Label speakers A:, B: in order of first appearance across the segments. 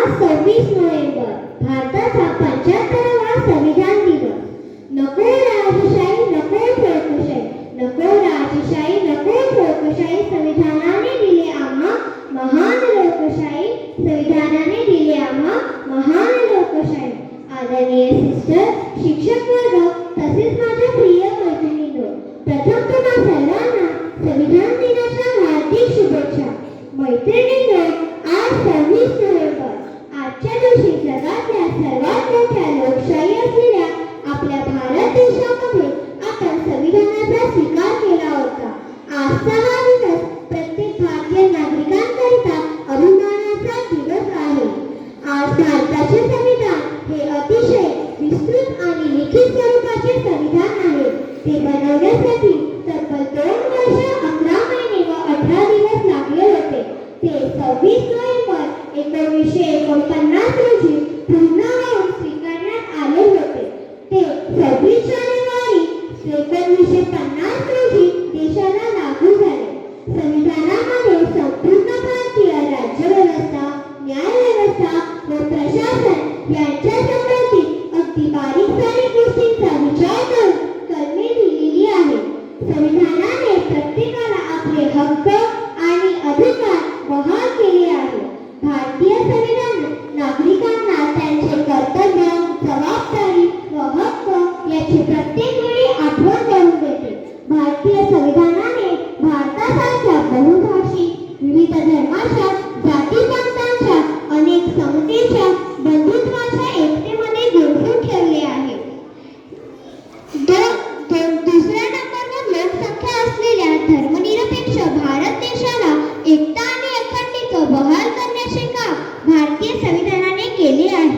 A: आज सव्वीस नोव्हेंबर भारताचा पंच्याहत्तरावा संविधान दिवस. नको राजशाही नको ठोकशाही नको राजशाही नको ठोकशाही संविधानाने दिले आम्हा महान लोकशाही संविधानाने दिले आम्हा महान लोकशाही. आदरणीय सिस्टर शिक्षक वर्ग तसेच माझ्या प्रिय मैत्रिणींनो प्रथम तुम्हा सर्वांना संविधान दिनाच्या हार्दिक शुभेच्छा. मैत्रिणी स्वीकार केला होता. आजचा हा दिवस प्रत्येक भारतीय नागरिकांकरिता अभिमानाचा दिवस आहे. आज भारताचे संविधान हे अतिशय विस्तृत आणि लिखित स्वरूपाचे संविधान आहे. ते बनवण्यासाठी तब्बल दोन वर्ष अकरा महिने व अठरा दिवस लागले होते. ते सव्वीस नोव्हेंबर एकोणीसशे एकोणपन्नास रोजी पूर्ण होऊन स्वीकारण्यात आले होते. ते सव्वीस जानेवारी एकोणीसशे पन्नास Né? Plantando भारतीय संविधानाने केले आहे.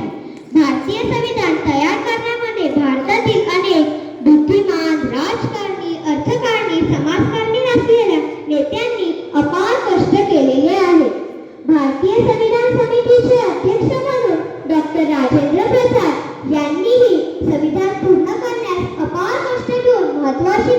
A: भारतीय संविधान तयार करण्यामध्ये भारतातील अनेक बुद्धिमान राजकारणी अर्थकारणी समाजकारणी असलेल्या नेत्यांनी अपार कष्ट केलेले आहे. भारतीय संविधान समितीचे अध्यक्ष म्हणून डॉक्टर राजेंद्र प्रसाद यांनीही संविधान पूर्ण करण्यास अपार कष्ट घेऊन महत्वाची